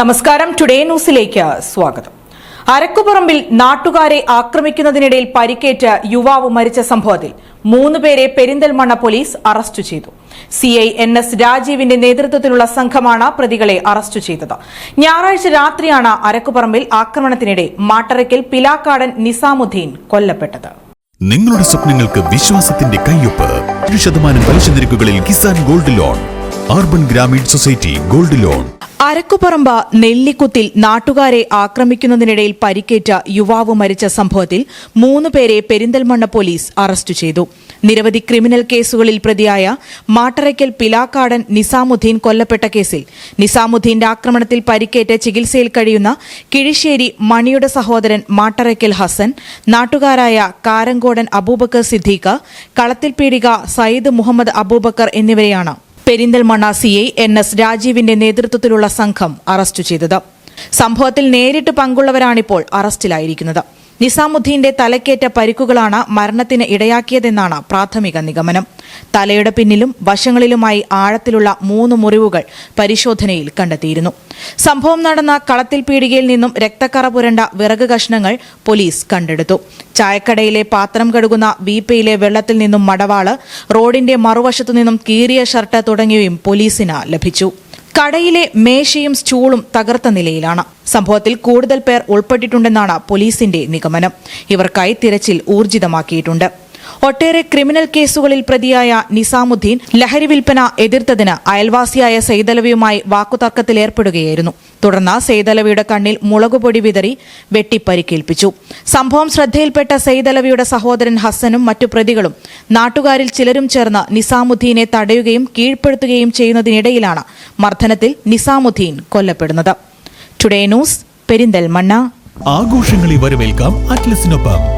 നമസ്കാരം. ടുഡേ ന്യൂസിലേക്ക് സ്വാഗതം. അരക്കുപറമ്പിൽ നാട്ടുകാരെ ആക്രമിക്കുന്നതിനിടയിൽ പരിക്കേറ്റ് യുവാവ് മരിച്ച സംഭവത്തിൽ മൂന്നുപേരെ പെരിന്തൽമണ്ണ പോലീസ് അറസ്റ്റ് ചെയ്തു. സി ഐ എൻ എസ് രാജീവിന്റെ നേതൃത്വത്തിലുള്ള സംഘമാണ് പ്രതികളെ അറസ്റ്റ് ചെയ്തത്. ഞായറാഴ്ച രാത്രിയാണ് അരക്കുപറമ്പിൽ ആക്രമണത്തിനിടെ മാട്ടറയ്ക്കൽ പിലാക്കാടൻ നിസാമുദ്ദീൻ കൊല്ലപ്പെട്ടത്. നിങ്ങളുടെ സ്വപ്നങ്ങൾക്ക് വിശ്വാസത്തിന്റെ കയ്യൊപ്പ്. ഒരു ശതമാനം പലിശ നിരക്കുകളിൽ Kisan gold loan. Urban Grameen society gold loan. Arakkuparamba നെല്ലിക്കുത്തിൽ നാട്ടുകാരെ ആക്രമിക്കുന്നതിനിടയിൽ പരിക്കേറ്റ യുവാവ് മരിച്ച സംഭവത്തിൽ മൂന്ന് പേരെ പെരിന്തൽമണ്ണ പോലീസ് അറസ്റ്റ് ചെയ്തു. നിരവധി ക്രിമിനൽ കേസുകളിൽ പ്രതിയായ മാട്ടറയ്ക്കൽ പിലാക്കാടൻ നിസാമുദ്ദീൻ കൊല്ലപ്പെട്ട കേസിൽ നിസാമുദ്ദീന്റെ ആക്രമണത്തിൽ പരിക്കേറ്റ് ചികിത്സയിൽ കഴിയുന്ന കിഴിശ്ശേരി മണിയുടെ സഹോദരൻ മാട്ടറയ്ക്കൽ ഹസൻ നാട്ടുകാരായ കാരങ്കോടൻ അബൂബക്കർ സിദ്ദീഖ് കളത്തിൽ പീടിക സയ്യിദ് മുഹമ്മദ് അബൂബക്കർ എന്നിവരെയാണ് Perinthalmanna C I N S രാജീവിന്റെ നേതൃത്വത്തിലുള്ള സംഘം അറസ്റ്റ് ചെയ്തത്. സംഭവത്തിൽ നേരിട്ട് പങ്കുള്ളവരാണിപ്പോൾ അറസ്റ്റിലായിരിക്കുന്നത്. നിസാമുദ്ദീന്റെ തലക്കേറ്റ പരിക്കുകളാണ് മരണത്തിന് ഇടയാക്കിയതെന്നാണ് പ്രാഥമിക നിഗമനം. തലയുടെ പിന്നിലും വശങ്ങളിലുമായി ആഴത്തിലുള്ള മൂന്ന് മുറിവുകൾ പരിശോധനയിൽ കണ്ടെത്തിയിരുന്നു. സംഭവം നടന്ന കളത്തിൽ പീടികയിൽ നിന്നും രക്തക്കറ പുരണ്ട വിറക് കഷ്ണങ്ങൾ പോലീസ് കണ്ടെടുത്തു. ചായക്കടയിലെ പാത്രം കഴുകുന്ന വീപ്പയിലെ വെള്ളത്തിൽ നിന്നും മടവാൾ റോഡിന്റെ മറുവശത്തു നിന്നും കീറിയ ഷർട്ട് തുടങ്ങിയവയും പോലീസിന് ലഭിച്ചു. കടയിലെ മേശയും സ്റ്റൂളും തകർത്ത നിലയിലാണ്. സംഭവത്തിൽ കൂടുതൽ പേർ ഉൾപ്പെട്ടിട്ടുണ്ടെന്നാണ് പോലീസിന്റെ നിഗമനം. ഇവർക്കായി തിരച്ചിൽ ഊർജിതമാക്കിയിട്ടുണ്ട്. ഒട്ടേറെ ക്രിമിനൽ കേസുകളിൽ പ്രതിയായ നിസാമുദ്ദീൻ ലഹരി വിൽപ്പന എതിർത്തതിന് അയൽവാസിയായ സെയ്തലവിയുമായി വാക്കുതർക്കത്തിലേർപ്പെടുകയായിരുന്നു. തുടർന്ന് സെയ്തലവിയുടെ കണ്ണിൽ മുളകുപൊടി വിതറി വെട്ടിപ്പരിക്കേൽപ്പിച്ചു. സംഭവം ശ്രദ്ധയിൽപ്പെട്ട സെയ്തലവിയുടെ സഹോദരൻ ഹസ്സനും മറ്റു പ്രതികളും നാട്ടുകാരിൽ ചിലരും ചേർന്ന് നിസാമുദ്ദീനെ തടയുകയും കീഴ്പ്പെടുത്തുകയും ചെയ്യുന്നതിനിടയിലാണ് മർദ്ദനത്തിൽ നിസാമുദ്ദീൻ കൊല്ലപ്പെടുന്നത്. ടുഡേ ന്യൂസ് പെരിന്തൽമണ്ണ ആഘോഷങ്ങളെ വരവേൽക്കാം അറ്റ്ലസിനൊപ്പം